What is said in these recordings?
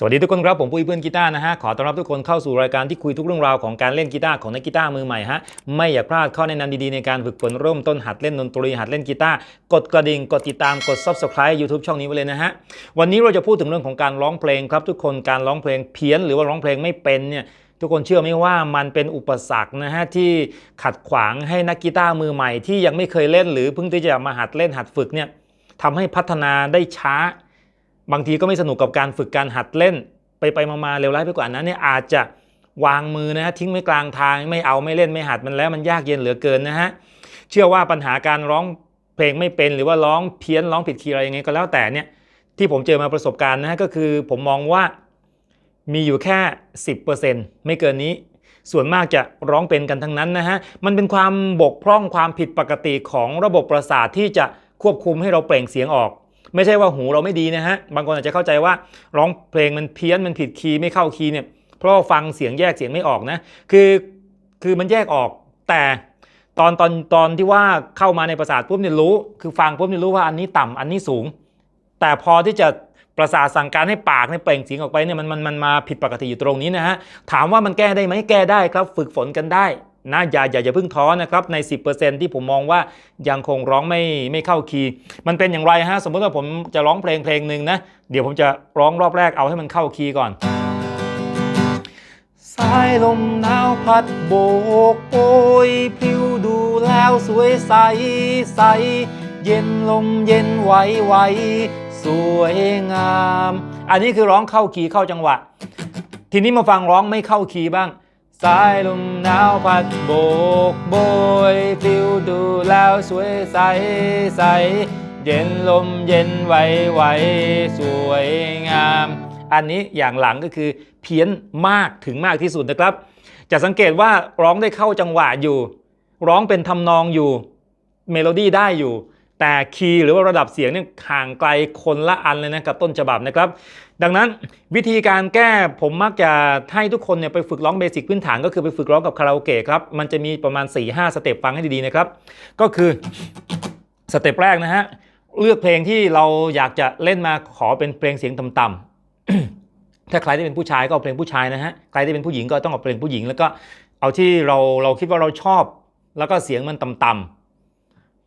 สวัสดีทุกคนครับ ผมปุ้ยเพื่อนกีตาร์นะฮะ ขอต้อนรับทุกคนเข้าสู่รายการที่คุยทุกเรื่องราวของการเล่นกีตาร์ของนักกีตาร์มือใหม่ฮะ ไม่อยากพลาดข้อแนะนำดีๆ ในการฝึกฝนเริ่มต้นหัดเล่นดนตรีหัดเล่นกีตาร์กดกระดิ่ง กดติดตามกด subscribe YouTube ช่องนี้ไว้เลยนะฮะ วันนี้เราจะพูดถึงเรื่องของการร้องเพลงครับ ทุกคนการร้องเพลงเพี้ยน หรือว่าร้องเพลงไม่เป็นเนี่ยทุกคนเชื่อไหมว่ามันเป็นอุปสรรคนะฮะที่ขัดขวางให้นักกีตาร์มือใหม่ที่ยังไม่เคยเล่น หรือเพิ่งที่จะมาหัดเล่นหัดฝึกเนี่ยทำให้พัฒนาได้ช้า บางทีก็ไม่สนุกกับการฝึกการหัดเล่น ไปไปมามาเร็วร้ายไปกว่านั้นเนี่ยอาจจะวางมือนะฮะทิ้งไว้กลางทางไม่เอาไม่เล่นไม่หัดมันแล้วมันยากเย็นเหลือเกินนะฮะเชื่อว่าปัญหาการร้องเพลงไม่เป็นหรือว่าร้องเพี้ยนร้องผิดคีย์อะไรยังไงก็แล้วแต่เนี่ยที่ผมเจอมาประสบการณ์นะฮะก็คือผมมองว่ามีอยู่แค่ 10%ไม่เกินนี้ ส่วนมากจะร้องเป็นกันทั้งนั้นนะฮะมันเป็นความบกพร่องความผิดปกติของระบบประสาทที่จะควบคุมให้เราเปล่งเสียงออก ไม่ใช่ว่าหูเราไม่ดีนะฮะ บางคนอาจจะเข้าใจว่าร้องเพลงมันเพี้ยนมันผิดคีย์ไม่เข้าคีย์เนี่ย เพราะว่าฟังเสียงแยกเสียงไม่ออกนะ คือคือมันแยกออก แต่ตอนตอนตอนที่ว่าเข้ามาในประสาทปุ๊บเนี่ยรู้ คือฟังปุ๊บเนี่ยรู้ว่าอันนี้ต่ำอันนี้สูง แต่พอที่จะประสาทสั่งการให้ปากเนี่ยเปล่งเสียงออกไปเนี่ยมันมันมันมาผิดปกติอยู่ตรงนี้นะฮะ ถามว่ามันแก้ได้ไหมแก้ได้ครับ ฝึกฝนกันได้ นะอย่าอย่าอย่าเพิ่งท้อนะครับใน 10%ที่ผมมองว่ายังคงร้องไม่ไม่เข้าคีย์มันเป็นอย่างไรฮะสมมติว่าผมจะร้องเพลงเพลงหนึ่งนะเดี๋ยวผมจะร้องรอบแรกเอาให้มันเข้าคีย์ก่อนสายลมหนาวพัดโบกโอยพลิ้วดูแล้วสวยใสใส เย็นลมเย็นไหวไหวสวยงาม อันนี้คือร้องเข้าคีย์เข้าจังหวะ ทีนี้มาฟังร้องไม่เข้าคีย์บ้าง สายลมหนาวพัดโบกโบยพลิ้วดูแล้วสวยใสใส เย็นลมเย็นไหวไหวสวยงาม อันนี้อย่างหลังก็คือเพี้ยนมากถึงมากที่สุดนะครับ จะสังเกตว่าร้องได้เข้าจังหวะอยู่ ร้องเป็นทำนองอยู่ เมโลดี้ได้อยู่ แต่คีย์หรือว่าระดับเสียงเนี่ยห่างไกลคนละอันเลยนะกับต้นฉบับนะครับ ดังนั้นวิธีการแก้ผมมักจะให้ทุกคนเนี่ยไปฝึกร้องเบสิกพื้นฐานก็คือไปฝึกร้องกับคาราโอเกะครับ มันจะมีประมาณ 4-5 สเต็ปฟังให้ดีๆนะครับ ก็คือสเต็ปแรกนะฮะเลือกเพลงที่เราอยากจะเล่นมาขอเป็นเพลงเสียงต่ำๆถ้าใครที่เป็นผู้ชายก็เอาเพลงผู้ชายนะฮะใครที่เป็นผู้หญิงก็ต้องเอาเพลงผู้หญิง แล้วก็เอาที่เราเราคิดว่าเราชอบ แล้วก็เสียงมันต่ำๆ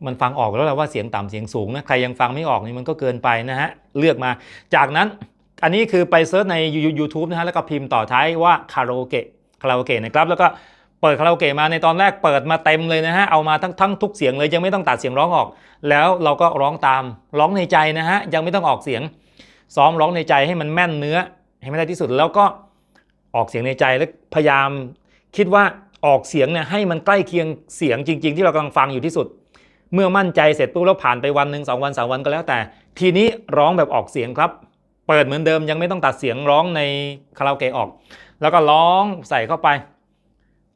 มันฟังออกแล้วแหละว่าเสียงต่ำเสียงสูงนะใครยังฟังไม่ออกนี่มันก็เกินไปนะฮะเลือกมา จากนั้นอันนี้คือไปเซิร์ชใน YouTube นะฮะแล้วก็พิมพ์ต่อท้ายว่าคาราโอเกะคาราโอเกะนะครับแล้วก็เปิดคาราโอเกะมาในตอนแรกเปิดมาเต็มเลยนะฮะเอามาทั้งทั้งทุกเสียงเลยยังไม่ต้องตัดเสียงร้องออก แล้วเราก็ร้องตามร้องในใจนะฮะยังไม่ต้องออกเสียง ซ้อมร้องในใจให้มันแม่นเนื้อให้ไม่ได้ที่สุดแล้วก็ออกเสียงในใจแล้วพยายามคิดว่าออกเสียงเนี่ยให้มันใกล้เคียงเสียงจริง ๆ ที่เรากำลังฟังอยู่ที่สุด เมื่อมั่นใจเสร็จปุ๊บแล้วผ่านไปวันหนึ่งสองวันสามวันก็แล้วแต่ ทีนี้ร้องแบบออกเสียงครับ เปิดเหมือนเดิมยังไม่ต้องตัดเสียงร้องในคาราโอเกะออก แล้วก็ร้องใส่เข้าไป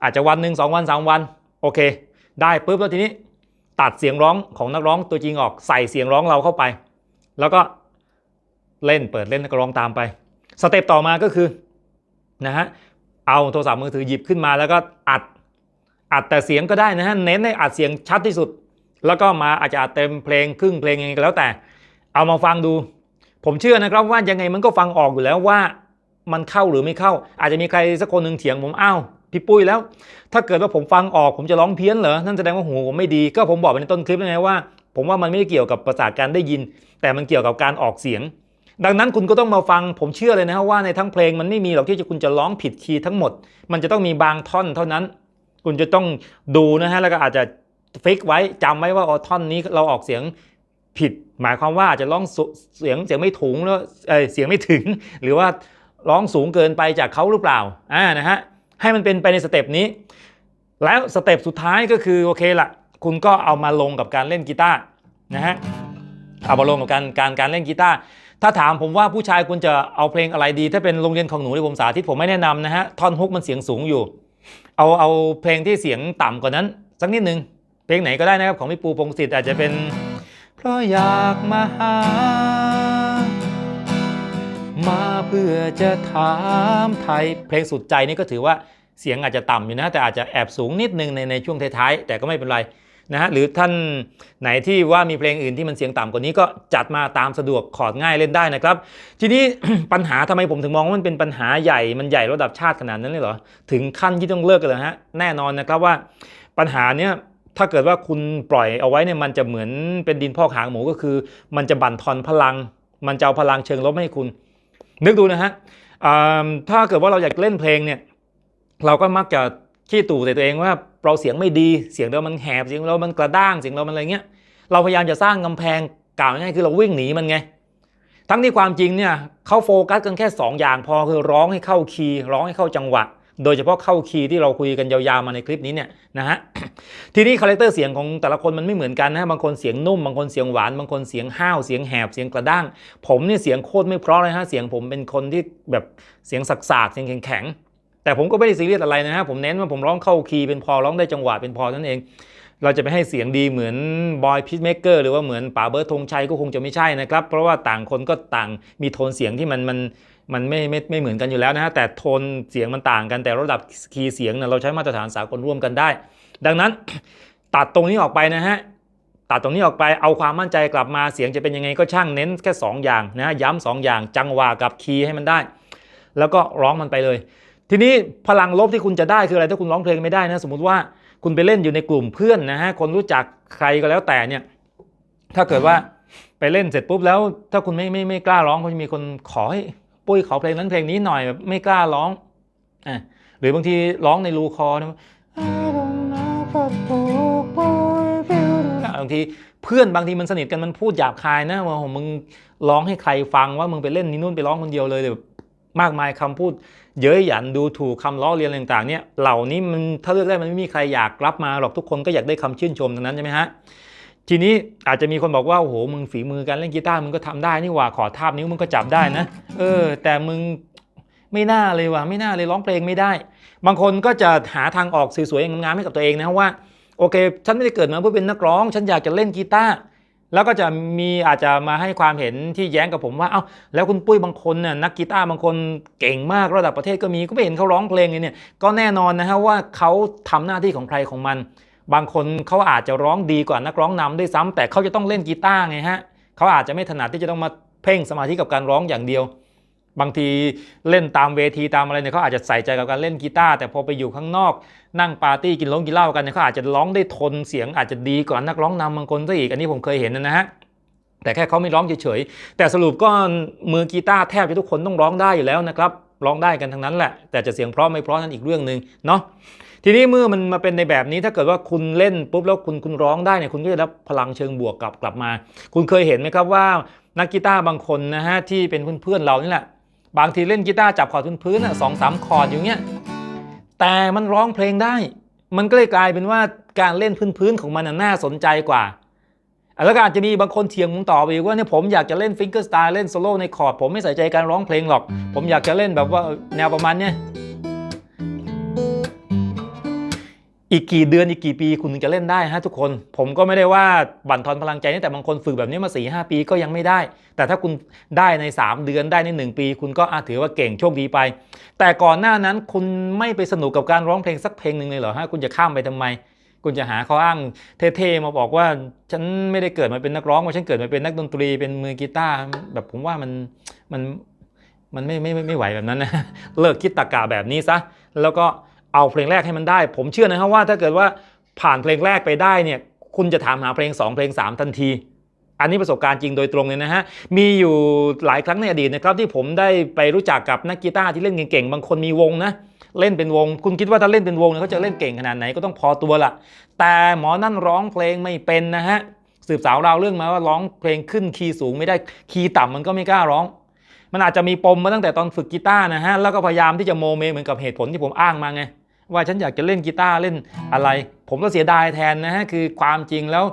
อาจจะวันหนึ่งสองวันสามวัน โอเค ได้ปุ๊บแล้วทีนี้ ตัดเสียงร้องของนักร้องตัวจริงออกใส่เสียงร้องเราเข้าไป แล้วก็เล่นเปิดเล่นแล้วก็ร้องตามไปสเต็ปต่อมาก็คือนะฮะเอาโทรศัพท์มือถือหยิบขึ้นมาแล้วก็อัดอัดแต่เสียงก็ได้นะฮะเน้นให้อัดเสียงชัดที่สุด แล้วก็มาอาจจะเต็มเพลงครึ่งเพลงยังไงก็แล้วแต่ เอามาฟังดู ผมเชื่อนะครับว่ายังไงมันก็ฟังออกอยู่แล้วว่ามันเข้าหรือไม่เข้า อาจจะมีใครสักคนหนึ่งเถียงผมอ้าวพี่ปุ้ยแล้ว ถ้าเกิดว่าผมฟังออกผมจะร้องเพี้ยนเหรอนั่นแสดงว่าหูผมไม่ดีก็ผมบอกไปในต้นคลิปแล้วไงว่า ผมว่ามันไม่ได้เกี่ยวกับประสาทการได้ยิน แต่มันเกี่ยวกับการออกเสียง ดังนั้นคุณก็ต้องมาฟัง ผมเชื่อเลยนะครับว่าในทั้งเพลงมันไม่มีหรอกที่จะคุณจะร้องผิดคีย์ทั้งหมด มันจะต้องมีบางท่อนเท่านั้น คุณจะต้องดูนะฮะแล้วก็อาจจะ ฟิกไว้จำไว้ว่าอ๋อท่อนนี้เราออกเสียงผิด หมายความว่าจะร้องเสียงเสียงไม่ถุงแล้วเอยเสียงไม่ถึง หรือว่าร้องสูงเกินไปจากเขาหรือเปล่าอ่านะฮะให้มันเป็นไปในสเต็ปนี้ แล้วสเต็ปสุดท้ายก็คือโอเคละคุณก็เอามาลงกับการเล่นกีตาร์นะฮะเอามาลงกับการการการเล่นกีตาร์ถ้าถามผมว่าผู้ชายควรจะเอาเพลงอะไรดี ถ้าเป็นโรงเรียนของหนูที่ผมสาธิตผมไม่แนะนำนะฮะท่อนฮุกมันเสียงสูงอยู่ เอาเอาเพลงที่เสียงต่ำกว่านั้น สักนิดหนึ่ง เพลงไหนก็ได้นะครับของพี่ปูพงศิษฐ์อาจจะเป็น เพราะอยากมาหา มาเพื่อจะถามไทย เพลงสุดใจนี่ก็ถือว่าเสียงอาจจะต่ำอยู่นะ แต่อาจจะแอบสูงนิดนึงในในช่วงท้ายๆ แต่ก็ไม่เป็นไรนะฮะหรือท่านไหนที่ว่ามีเพลงอื่นที่มันเสียงต่ำกว่านี้ก็จัดมาตามสะดวกขอดง่ายเล่นได้นะครับ ทีนี้ ปัญหาทำไมผมถึงมองว่ามันเป็นปัญหาใหญ่มันใหญ่ระดับชาติขนาดนั้นเลยเหรอ ถึงขั้นที่ต้องเลิกกันเลยฮะแน่นอนนะครับว่าปัญหาเนี้ย ถ้าเกิดว่าคุณปล่อยเอาไว้เนี่ยมันจะเหมือนเป็นดินพอกหางหมูก็คือ มันจะบั่นทอนพลัง มันจะเอาพลังเชิงลบให้คุณ นึกดูนะฮะถ้าเกิดว่าเราอยากเล่นเพลงเนี่ยเราก็มักจะขี้ตู่ใส่ตัวเองว่าเราเสียงไม่ดีเสียงเรามันแหบเสียงเรามันกระด้างเสียงเรามันอะไรเงี้ยเราพยายามจะสร้างกำแพงกล่าวง่ายคือเราวิ่งหนีมันไงทั้งที่ความจริงเนี่ยเขาโฟกัสกันแค่ 2 อย่างพอคือร้องให้เข้าคีย์ร้องให้เข้าจังหวะ โดยเฉพาะเข้าคีย์ที่เราคุยกันยาวๆมาในคลิปนี้เนี่ยนะฮะทีนี้คาแรคเตอร์เสียงของแต่ละคนมันไม่เหมือนกันนะบางคนเสียงนุ่มบางคนเสียงหวานบางคนเสียงห้าวเสียงแหบเสียงกระด้าง ผมเนี่ยเสียงโคตรไม่เพราะเลยฮะเสียงผมเป็นคนที่แบบเสียงสักๆเสียงแข็งๆแต่ผมก็ไม่ได้ซีเรียสอะไรนะฮะผมเน้นว่าผมร้องเข้าคีย์เป็นพอร้องได้จังหวะเป็นพอนั่นเอง เราจะไปให้เสียงดีเหมือนบอยพีชเมเกอร์หรือว่าเหมือนป๋าเบิร์ดธงชัยก็คงจะไม่ใช่นะครับ เพราะว่าต่างคนก็ต่างมีโทนเสียงที่มันมันมันไม่ไม่ไม่เหมือนกันอยู่แล้วนะฮะแต่โทนเสียงมันต่างกันแต่ระดับคีย์เสียงเนี่ยเราใช้มาตรฐานสากลร่วมกันได้ ดังนั้นตัดตรงนี้ออกไปนะฮะตัดตรงนี้ออกไปเอาความมั่นใจกลับมาเสียงจะเป็นยังไงก็ช่างเน้นแค่ 2 อย่างนะย้ำสองอย่างจังหวะกับคีย์ให้มันได้ แล้วก็ร้องมันไปเลย ทีนี้พลังลบที่คุณจะได้คืออะไรถ้าคุณร้องเพลงไม่ได้นะสมมติว่า คุณไปเล่นอยู่ในกลุ่มเพื่อนนะฮะคนรู้จักใครก็แล้วแต่เนี่ย ถ้าเกิดว่าไปเล่นเสร็จปุ๊บแล้ว ถ้าคุณไม่ไม่ไม่กล้าร้องก็จะมีคนขอให้ปุ้ยขอเพลงนั้นเพลงนี้หน่อยแบบไม่กล้าร้องอะหรือบางทีร้องในรูคอนะบางทีเพื่อนบางทีมันสนิทกันมันพูดหยาบคายนะว่าโหมึงร้องให้ใครฟังว่ามึงไปเล่นนี่นู่นไปร้องคนเดียวเลยแบบ มากมายคำพูด เย้ยหยันดูถูกคำล้อเลียนต่างๆเนี่ยเหล่านี้มันถ้าเลือกได้มันไม่มีใครอยากรับมาหรอกทุกคนก็อยากได้คำชื่นชมทั้งนั้นใช่ไหมฮะทีนี้อาจจะมีคนบอกว่าโอ้โหมึงฝีมือการเล่นกีตาร์มึงก็ทำได้นี่หว่าขอทาบนิ้วมึงก็จับได้นะเออ แต่มึงไม่น่าเลยว่ะไม่น่าเลยร้องเพลงไม่ได้ บางคนก็จะหาทางออกสวยๆงามๆให้กับตัวเองนะว่าโอเค ฉันไม่ได้เกิดมาเพื่อเป็นนักร้อง ฉันอยากจะเล่นกีตาร์ แล้วก็จะมีอาจจะมาให้ความเห็นที่แย้งกับผมว่า เอ้าแล้วคุณปุ้ยบางคนน่ยนักกีตาร์บางคนเก่งมากระดับประเทศก็มีก็ไม่เห็นเขาร้องเพลงเลยเนี่ยก็แน่นอนนะฮะว่าเขาทำหน้าที่ของใครของมัน บางคนเขาอาจจะร้องดีกว่านักร้องนำด้วยซ้ำแต่เขาจะต้องเล่นกีตาร์ไงฮะเขาอาจจะไม่ถนัดที่จะต้องมาเพ่งสมาธิกับการร้องอย่างเดียว บางทีเล่นตามเวทีตามอะไรเนี่ยเขาอาจจะใส่ใจกับการเล่นกีตาร์แต่พอไปอยู่ข้างนอก นั่งปาร์ตี้กินล้งกินเหล้ากันเนี่ยเขาอาจจะร้องได้ทนเสียงอาจจะดีกว่านักร้องนำบางคนซะอีกอันนี้ผมเคยเห็นนะฮะแต่แค่เขาไม่ร้องเฉยๆแต่สรุปก็มือกีตาร์แทบจะทุกคนต้องร้องได้อยู่แล้วนะครับร้องได้กันทั้งนั้นแหละ แต่จะเสียงเพราะไม่เพราะนั่นอีกเรื่องหนึ่งเนาะทีนี้เมื่อมันมาเป็นในแบบนี้ถ้าเกิดว่าคุณเล่นปุ๊บแล้วคุณคุณร้องได้เนี่ยคุณก็จะรับพลังเชิงบวกกลับกลับมา คุณเคยเห็นไหมครับว่านักกีตาร์บางคนนะฮะที่เป็นเพื่อนๆเรานี่แหละ บางทีเล่นกีตาร์จับคอร์ดพื้นๆสองสามคอร์ดอยู่เงี้ยแต่มันร้องเพลงได้ มันก็เลยกลายเป็นว่าการเล่นพื้นๆของมันน่าสนใจกว่าแล้วก็อาจจะมีบางคนเถียงผมต่อไปว่าเนี่ยผมอยากจะเล่นฟิงเกอร์สไตล์เล่นโซโล่ในคอร์ดผมไม่ใส่ใจการร้องเพลงหรอก ผมอยากจะเล่นแบบว่าแนวประมาณเนี้ย อีกกี่เดือนอีกกี่ปีคุณถึงจะเล่นได้ฮะทุกคน ผมก็ไม่ได้ว่าบั่นทอนพลังใจนะแต่บางคนฝึกแบบนี้มา4ีหปีก็ยังไม่ได้ แต่ถ้าคุณได้ใน 3 เดือนได้ใน 1 ปี คุณก็อาถือว่าเก่งโชคดีไป แต่ก่อนหน้านั้นคุณไม่ไปสนุกกับการร้องเพลงสักเพลงหนึ่งเลยเหรอฮะคุณจะข้ามไปทำไม คุณจะหาข้ออ้างเท่ๆมาบอกว่าฉันไม่ได้เกิดมาเป็นนักร้องว่าฉันเกิดมาเป็นนักดนตรีเป็นมือกีตาร์แบบผมว่ามันมันมันไม่ไม่ไม่ไม่ไหวแบบนั้นนะเลิกคิดตะกาแบบนี้ซะแล้วก็ เอาเพลงแรกให้มันได้ ผมเชื่อนะครับว่าถ้าเกิดว่าผ่านเพลงแรกไปได้เนี่ยคุณจะถามหาเพลง 2 เพลง 3 ทันที อันนี้ประสบการณ์จริงโดยตรงเลยนะฮะ มีอยู่หลายครั้งในอดีตนะครับที่ผมได้ไปรู้จักกับนักกีตาร์ที่เล่นเก่งๆ บางคนมีวงนะเล่นเป็นวง คุณคิดว่าถ้าเล่นเป็นวงเนี่ยเขาจะเล่นเก่งขนาดไหนก็ต้องพอตัวละแต่หมอนั่นร้องเพลงไม่เป็นนะฮะสืบสาวราวเรื่องมาว่าร้องเพลงขึ้นคีย์สูงไม่ได้คีย์ต่ำมันก็ไม่กล้าร้อง มันอาจจะมีปมมาตั้งแต่ตอนฝึกกีตาร์นะฮะแล้วก็พยายามที่จะโมเมเหมือนกับเหตุผลที่ผมอ้างมาไง ว่าฉันอยากจะเล่นกีตาร์เล่นอะไร ผมก็เสียดายแทนนะฮะคือความจริงแล้ว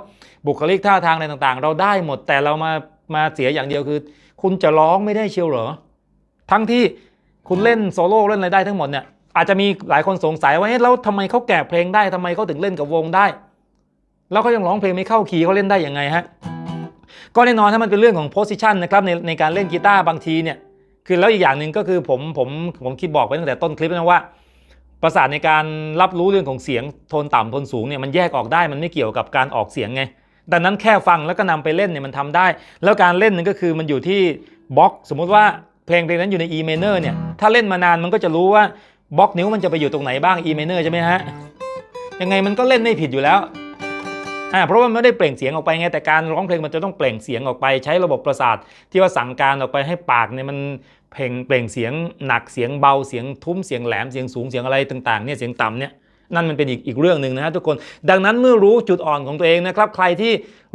บุคลิกท่าทางอะไรต่างๆ เราได้หมดแต่เรามามาเสียอย่างเดียวคือ คุณจะร้องไม่ได้เชียวเหรอ ทั้งที่คุณเล่นโซโล่เล่นอะไรได้ทั้งหมดเนี่ยอาจจะมีหลายคนสงสัยว่าเอ๊ะแล้วทำไมเขาแกะเพลงได้ทำไมเขาถึงเล่นกับวงได้ แล้วเขายังร้องเพลงไม่เข้าคีย์เขาเล่นได้ยังไงฮะก็แน่นอนถ้ามันเป็นเรื่องของโพสิชันนะครับในในการเล่นกีตาร์บางทีเนี่ยคือแล้วอีกอย่างหนึ่งก็คือผมผมผมคิดบอกไว้ตั้งแต่ต้นคลิปนะว่า ประสาทในการรับรู้เรื่องของเสียงโทนต่ำโทนสูงเนี่ยมันแยกออกได้มันไม่เกี่ยวกับการออกเสียงไง ดังนั้นแค่ฟังแล้วก็นำไปเล่นเนี่ยมันทำได้ แล้วการเล่นนั่นก็คือมันอยู่ที่บล็อก สมมุติว่าเพลงเพลงนั้นอยู่ใน E minor เนี่ยถ้าเล่นมานานมันก็จะรู้ว่าบล็อกนิ้วมันจะไปอยู่ตรงไหนบ้าง E minor ใช่ไหมฮะยังไงมันก็เล่นไม่ผิดอยู่แล้วอ่าเพราะว่ามันไม่ได้เปล่งเสียงออกไปไงแต่การร้องเพลงมันจะต้องเปล่งเสียงออกไป ใช้ระบบประสาทที่ว่าสั่งการออกไปให้ปากเนี่ยมัน เพลงเปล่งเสียงหนักเสียงเบาเสียงทุ้มเสียงแหลมเสียงสูงเสียงอะไรต่างๆเนี่ยเสียงต่ำเนี่ยนั่นมันเป็นอีกอีกเรื่องหนึ่งนะฮะทุกคน ดังนั้นเมื่อรู้จุดอ่อนของตัวเองนะครับ ใครที่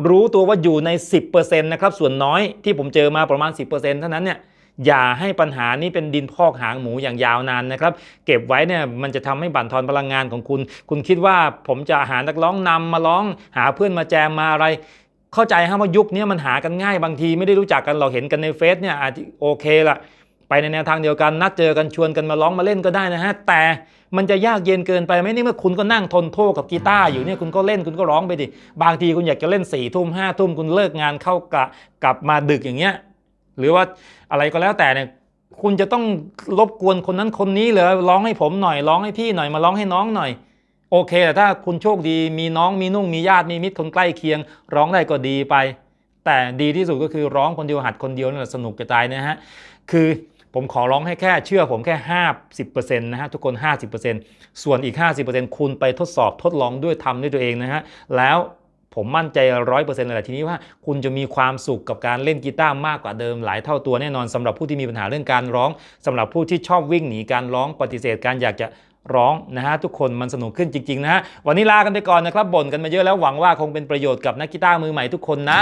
รู้ตัวว่าอยู่ใน 10%นะครับ ส่วนน้อยที่ผมเจอมาประมาณ 10%เท่านั้นเนี่ย อย่าให้ปัญหานี้เป็นดินพอกหางหมูอย่างยาวนานนะครับ เก็บไว้เนี่ยมันจะทำให้บั่นทอนพลังงานของคุณ คุณคิดว่าผมจะหานักร้องนำมาร้อง หาเพื่อนมาแจมมาอะไร เข้าใจฮะว่ายุคนี้มันหากันง่ายบางทีไม่ได้รู้จักกันเราเห็นกันในเฟซเนี่ยอาจจะโอเคละ ไปในแนวทางเดียวกันนัดเจอกันชวนกันมาร้องมาเล่นก็ได้นะฮะ แต่มันจะยากเย็นเกินไปไหมนี่เมื่อคุณก็นั่งทนโทษกับกีตาร์อยู่เนี่ยคุณก็เล่นคุณก็ร้องไปดิบางทีคุณอยากจะเล่นสี่ทุ่มห้าทุ่มคุณเลิกงานเข้ากะกลับมาดึกอย่างเงี้ยหรือว่าอะไรก็แล้วแต่เนี่ยคุณจะต้องรบกวนคนนั้นคนนี้เลยร้องให้ผมหน่อยร้องให้พี่หน่อยมาร้องให้น้องหน่อย โอเคแต่ถ้าคุณโชคดีมีน้องมีนุ่งมีญาติมีมิตรคนใกล้เคียง ร้องได้ก็ดีไป แต่ดีที่สุดก็คือร้องคนเดียวหัดคนเดียวนั่นแหละสนุกจะตายนะฮะคือ ผมขอร้องให้แค่เชื่อผมแค่ 50%นะฮะทุกคน 50%ส่วนอีก 50%คุณไปทดสอบทดลองด้วยทำด้วยตัวเองนะฮะแล้วผมมั่นใจร้อยเปอร์เซ็นต์เลยแหละทีนี้ว่าคุณจะมีความสุขกับการเล่นกีตาร์มากกว่าเดิมหลายเท่าตัวแน่นอนสำหรับผู้ที่มีปัญหาเรื่องการร้องสำหรับผู้ที่ชอบวิ่งหนีการร้องปฏิเสธการอยากจะร้องนะฮะทุกคนมันสนุกขึ้นจริงๆนะฮะวันนี้ลากันไปก่อนนะครับบ่นกันมาเยอะแล้วหวังว่าคงเป็นประโยชน์กับนักกีตาร์มือใหม่ทุกคนนะ